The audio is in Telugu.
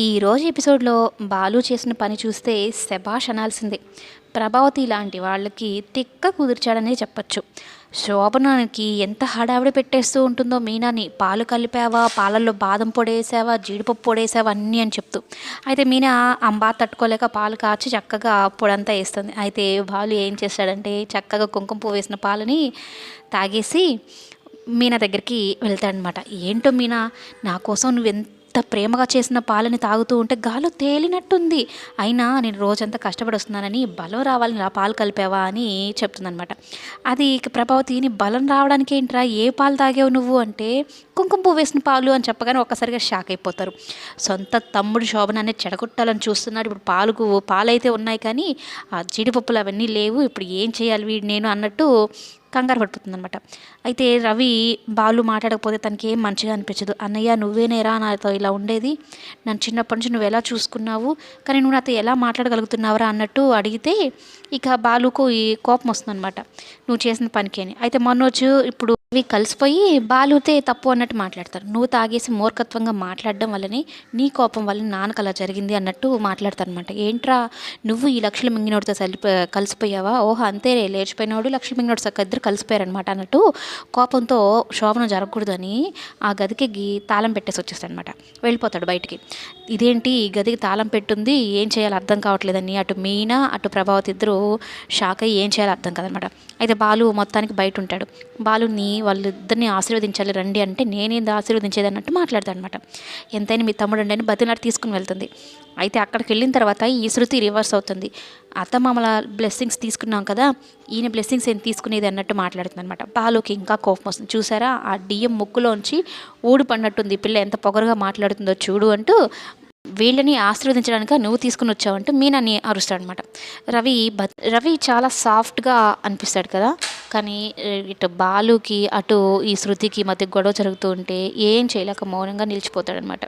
ఈరోజు ఎపిసోడ్లో బాలు చేసిన పని చూస్తే శబాష్ అనాల్సిందే. ప్రభావతి లాంటి వాళ్ళకి తిక్క కుదిర్చాడనే చెప్పచ్చు. శోభనానికి ఎంత హడావిడి పెట్టేస్తూ ఉంటుందో మీనాని పాలు కలిపావా పాలల్లో బాదం పొడేసావా జీడిపప్పు పొడేసావా అన్నీ అని చెప్తూ. అయితే మీనా అంబా తట్టుకోలేక పాలు కాచి చక్కగా పొడంతా వేస్తుంది. అయితే బాలు ఏం చేస్తాడంటే చక్కగా కుంకుమ పువ్వు వేసిన పాలని తాగేసి మీనా దగ్గరికి వెళ్తాడనమాట. ఏంటో మీనా నా కోసం నువ్వు ఎంత ప్రేమగా చేసిన పాలని తాగుతూ ఉంటే గాలో తేలినట్టుంది. అయినా నేను రోజంతా కష్టపడి వస్తున్నానని బలం రావాలని నా పాలు కలిపావా అని చెప్తుందనమాట అది ఇక బలం రావడానికి ఏంట్రా ఏ పాలు తాగావు నువ్వు అంటే కుంకుమ పువ్వు వేసిన పాలు అని చెప్పగానే ఒక్కసారిగా షాక్ అయిపోతారు. సొంత తమ్ముడు శోభనాన్ని చెడగొట్టాలని చూస్తున్నాడు. ఇప్పుడు పాలకు పాలైతే ఉన్నాయి కానీ ఆ జీడిపప్పులు అవన్నీ లేవు. ఇప్పుడు ఏం చేయాలి వీడు నేను అన్నట్టు కంగారు పడిపోతుంది అనమాట అయితే రవి బాలు మాట్లాడకపోతే తనకి ఏం మంచిగా అనిపించదు. అన్నయ్య నువ్వేనేరా నాతో ఇలా ఉండేది. నన్ను చిన్నప్పటి నుంచి నువ్వు ఎలా చూసుకున్నావు? కానీ నువ్వు నాతో ఎలా మాట్లాడగలుగుతున్నావురా? అన్నట్టు అడిగితే ఇక బాలుకు ఈ కోపం వస్తుందన్నమాట. నువ్వు చేసిన పనికి అని అయితే మనోజ్ ఇప్పుడు ఇవి కలిసిపోయి బాలుతే తప్పు అన్నట్టు మాట్లాడతారు. నువ్వు తాగేసి మూర్ఖత్వంగా మాట్లాడడం వల్లనే నీ కోపం వల్ల నాన్నకు అలా జరిగింది అన్నట్టు మాట్లాడతారు అనమాట ఏంట్రా నువ్వు ఈ లక్షలు మింగినోడితో కలిపి కలిసిపోయావా? ఓహో అంతే లేచిపోయినోడు లక్షలు మింగినోడు సక్క ఇద్దరు కలిసిపోయారనమాట అన్నట్టు కోపంతో శోభనం జరగకూడదని ఆ గదికి తాళం పెట్టేసి వచ్చేస్తాడనమాట వెళ్ళిపోతాడు బయటికి. ఇదేంటి ఈ గదికి తాళం పెట్టుంది ఏం చేయాలో అర్థం కావట్లేదని అటు మీనా అటు ప్రభావతి ఇద్దరు షాక్ అయ్యి ఏం చేయాలో అర్థం కాదనమాట అయితే బాలు మొత్తానికి బయట ఉంటాడు. బాలుని వాళ్ళిద్దరిని ఆశీర్వదించాలి రండి అంటే నేనేంది ఆశీర్వదించేది అన్నట్టు మాట్లాడతాడు అనమాట ఎంతైనా మీ తమ్ముడు అండి అని బతినాడు తీసుకుని వెళ్తుంది. అయితే అక్కడికి వెళ్ళిన తర్వాత ఈ శృతి రివర్స్ అవుతుంది. అత్తమామల బ్లెస్సింగ్స్ తీసుకున్నాం కదా ఈయన బ్లెస్సింగ్స్ ఏం తీసుకునేది అన్నట్టు మాట్లాడుతుంది అనమాట బాలుకి ఇంకా కోపం వస్తుంది. చూసారా? ఆ డిఎం ముక్కులోంచి ఊడి పడినట్టుంది పిల్ల ఎంత పొగరుగా మాట్లాడుతుందో చూడు అంటూ వీళ్ళని ఆశీర్వదించడానికి నువ్వు తీసుకుని వచ్చావంటూ మీనని అరుస్తాడనమాట. రవి రవి చాలా సాఫ్ట్గా అనిపిస్తాడు కదా. కానీ ఇటు బాలుకి అటు ఈ శృతికి మధ్య గొడవ జరుగుతూ ఉంటే ఏం చేయలేక మౌనంగా నిలిచిపోతాడనమాట.